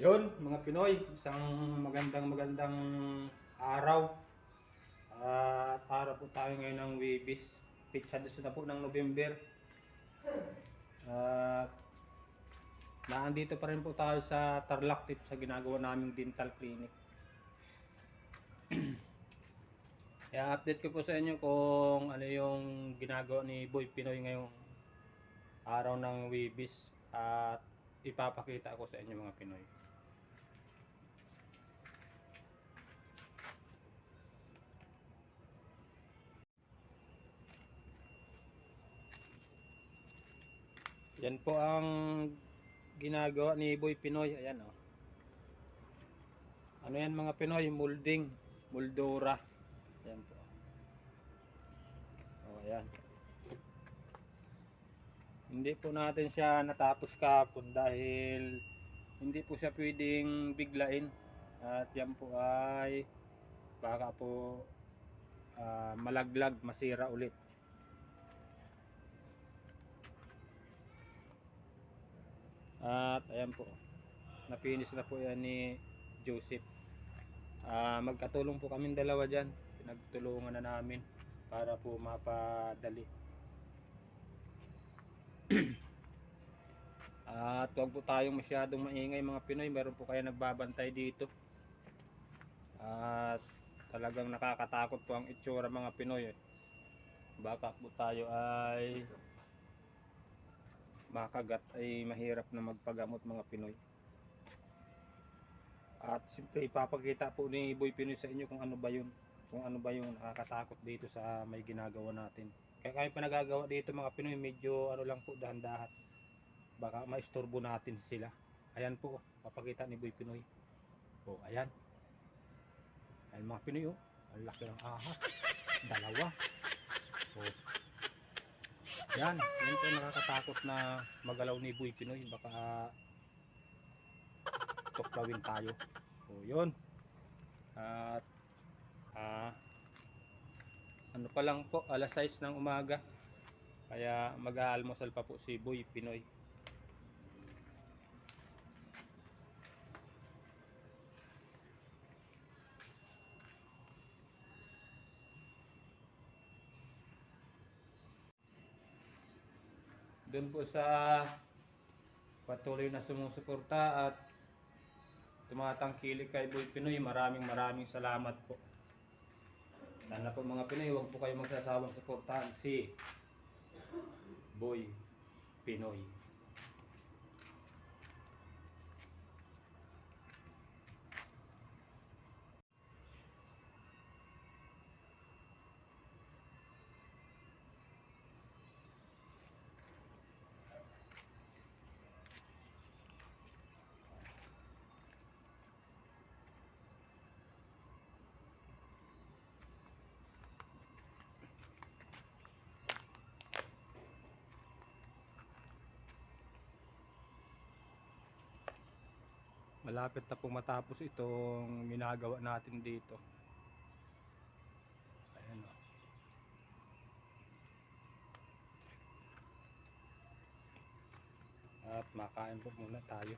Yun, mga Pinoy, isang magandang magandang araw. At araw po tayo ngayon ng Wibis. Pitsades na po ng November. At naandito pa rin po tayo sa Tarlac Tip sa ginagawa naming dental clinic. Kaya update ko po sa inyo kung ano yung ginagawa ni Boy Pinoy ngayong araw ng Wibis at ipapakita ko sa inyo mga Pinoy. Yan po ang ginagawa ni Boy Pinoy. Ayan oh. Ano yan mga Pinoy? Molding. Moldura. Ayan po. Oh, ayan. Hindi po natin siya natapos kapon dahil hindi po siya pwedeng biglain. At yan po ay baka po ah, malaglag, masira ulit. At ayan po. Napinis na po yan ni Joseph. Ah, magkatulong po kaming dalawa diyan. Pinagtulungan na namin para po mapadali. At huwag po tayong masyadong maingay mga Pinoy. Meron po kayo nagbabantay dito. At talagang nakakatakot po ang itsura mga Pinoy. eh. Baka po tayo ay makagat ay mahirap na magpagamot mga Pinoy. At siyempre ipapakita po ni Boy Pinoy sa inyo kung ano ba yun. Kung ano ba yung nakakatakot dito sa may ginagawa natin. Kaya kami pa nagagawa dito mga Pinoy medyo ano lang po dahan-dahan. Baka maistorbo natin sila. Ayan po, papakita ni Boy Pinoy. Oh, ayan. Ayan mga Pinoy oh. Ang laki ng ahas. Dalawa. Oh. Yan, yun po nakakatakot na magalaw ni Boy Pinoy. Baka tuklawin tayo. So, yun. At ah, ano pa lang po, alas 6 ng umaga. Kaya mag-aalmusal pa po si Boy Pinoy. Doon po sa patuloy na sumusuporta at tumatangkilik kay Boy Pinoy. Maraming maraming salamat po. Sana po mga Pinoy, huwag po kayo magsasawang suportahan si Boy Pinoy. Malapit na po matapos itong minagawa natin dito. Ayan o. At makain po muna tayo.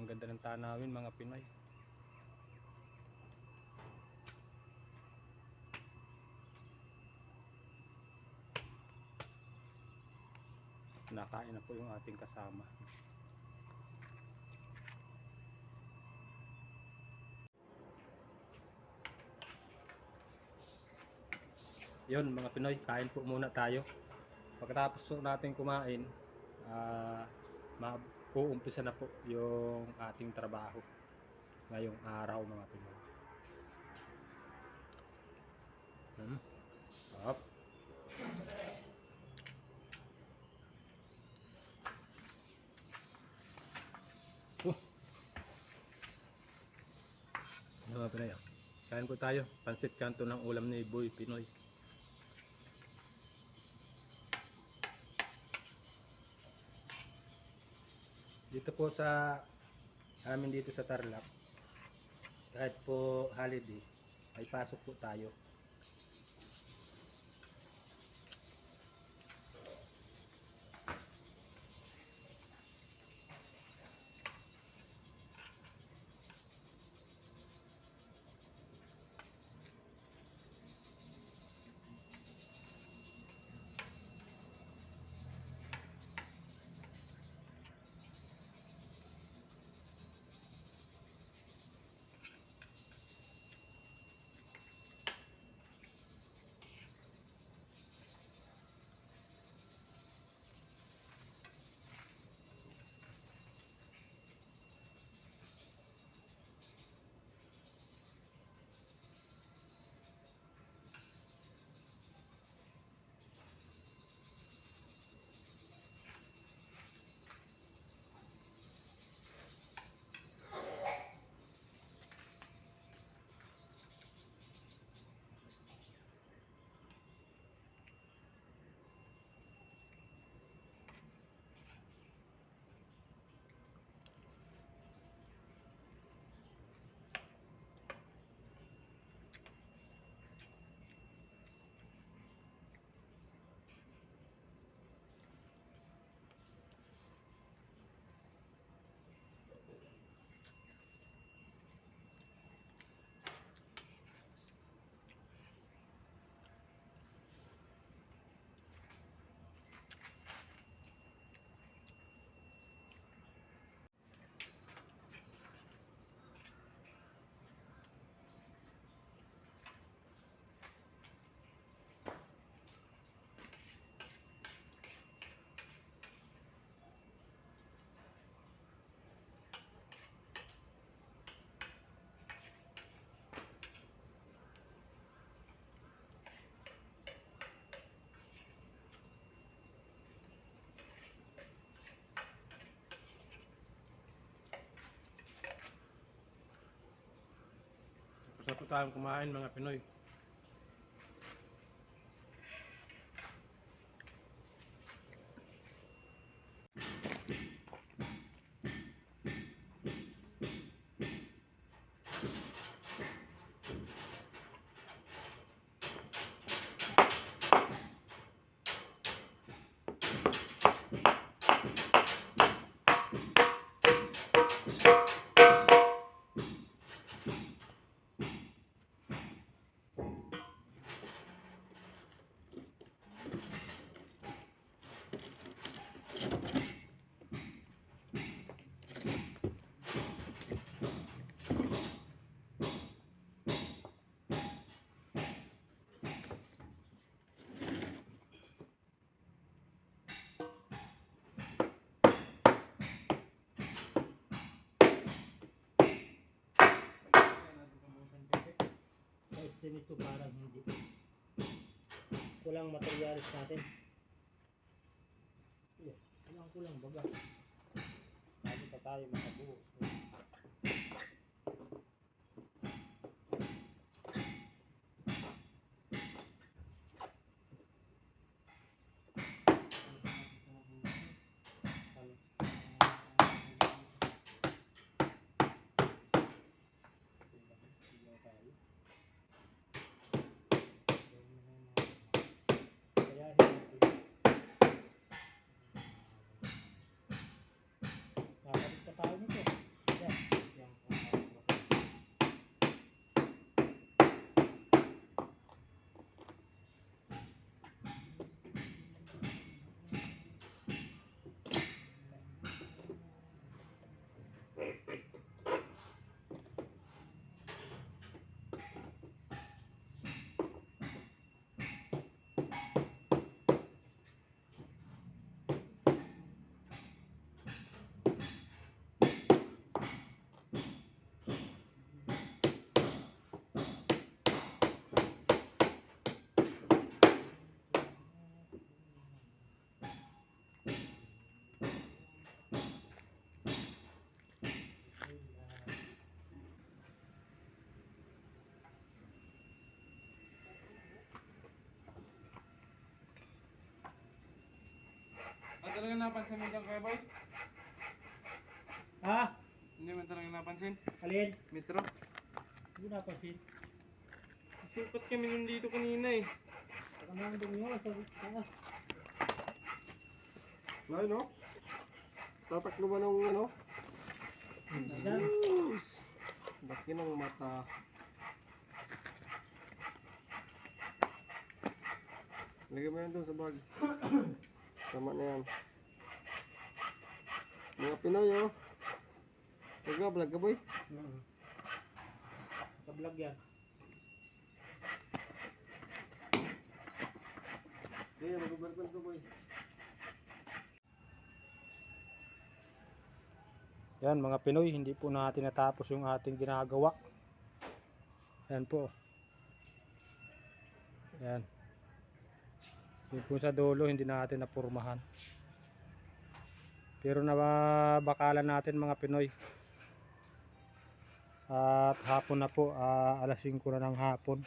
Ang ganda ng tanawin mga Pinoy. Nakain na po yung ating kasama. Yun mga Pinoy, kain po muna tayo. Pagkatapos po natin kumain, ah uumpisa na po yung ating trabaho ngayong araw mga Pinoy. Hmm. Sarap. Uh. Ano mga Pinoy? Kain po tayo. Pansit kanto ng ulam ni Boy Pinoy. Dito po sa amin dito sa Tarlac kahit po holiday ay pasok po tayo po tayong kumain mga Pinoy. Sa nito parang hindi. Kulang materialis natin. Yeah, kulang kulang baga. Bago pa tayo makabuo. Kaya Nakabit pa tayo nito. Yan. Yan. Ah, talaga napansin mo dyan kaya boy? Ha? Hindi mo talaga napansin? Alin? Metro? Hindi napansin. Sukat kami nandito kanina eh. Saka naman dumi mo sa taas. Ay, no? Tataklo ba ng ano? Yes. Laki ng mata. Lagyan mo yan doon sa bag. Tama na yan. Mga Pinoy, oh. Huwag nga, vlog ka, boy. Mm. Nakablog yan. Okay, mag-vlog ka, boy. Yan mga Pinoy, hindi po natin natapos yung ating ginagawa. Yan po. Yan. Yung po sa dulo, hindi natin napurmahan. Pero nabakalan natin mga Pinoy. At hapon na po, ah, alas 5 na ng hapon.